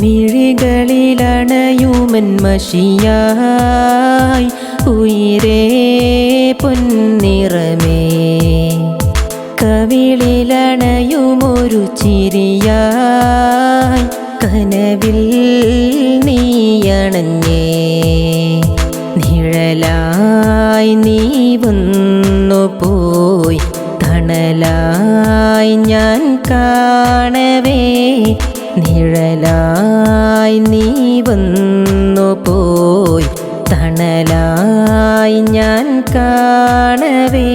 മിഴികളിലണയുമൻ മഷിയായി ഉയരേ പൊന്നിറമേ കവിളിലണയുമൊരു ചിരിയായി കനവിൽ നീയണഞ്ഞേ. നിഴലായി നീ വന്നു പോയി തണലായി ഞാൻ കാണവേ. നിഴലായി നീ വന്നു പോയി. തണലായി ഞാൻ കാണവേ.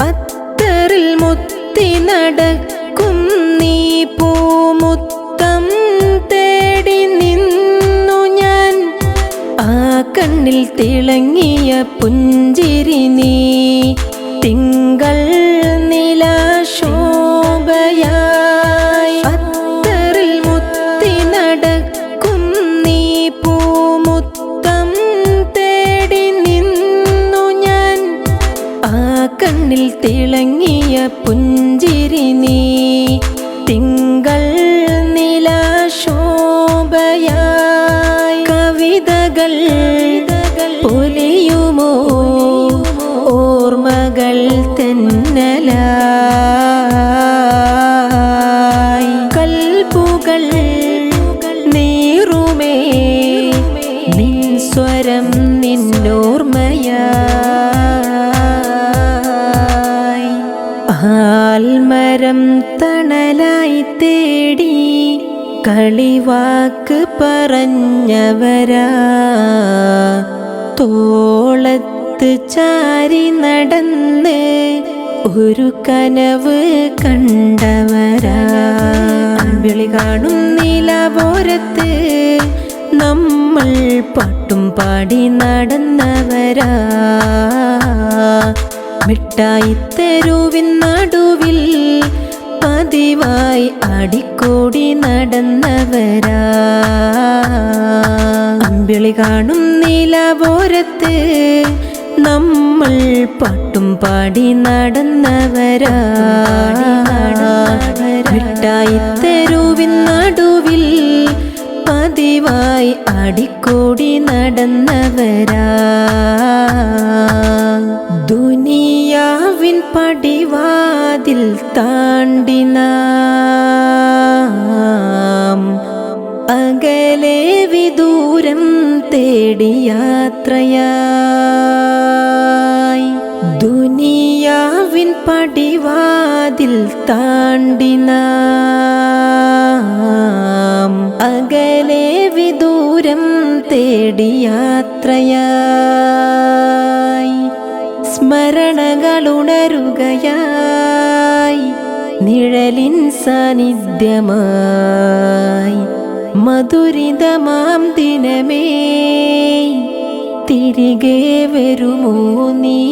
അത്തറിൽ മുത്തി നടക്കും നീ പൂമുത്തം തേടി നിന്നു ഞാൻ. ആ കണ്ണിൽ തിളങ്ങിയ പുഞ്ചിരി നീ തിളങ്ങിയ പുഞ്ചിരി നീ. തിങ്കൾ നിലാശോഭയായി. കവിതകൾ പൊലിയുമോ? ഓർമ്മകൾ തെന്നലായി. ആൽമരം തണലായി തേടി കളിവാക്ക് പറഞ്ഞവരാ. തോളത്ത് ചാരി നടന്ന് ഒരു കനവ് കണ്ടവരാ. വിളി കാണും നിലവോരത്ത് നമ്മൾ പാട്ടും പാടി നടന്നവരാ. മിഠായി തെരുവിൻ നടുവിൽ പതിവായി അടിക്കൂടി നടന്നവരാ. അമ്പിളി കാണും നിലവോരത്ത് നമ്മൾ പാട്ടും പാടി നടന്നവരാ. മിഠായി തെരുവിൻ നടുവിൽ പതിവായി അടിക്കൂടി നടന്നവരാ. പടിവാതിൽ താണ്ടിന. അകലെ വിദൂരം തേടി യാത്രയായി. ദുനിയാവിൻ പടിവാതിൽ താണ്ടിന. അകലെ വിദൂരം തേടി യാത്രയായി. സ്മരണകളുണരുകയായി നിഴലിൻ സാന്നിധ്യമായി. മധുരിതമാം ദിനമേ. തിരികെ വരുമോ നീ?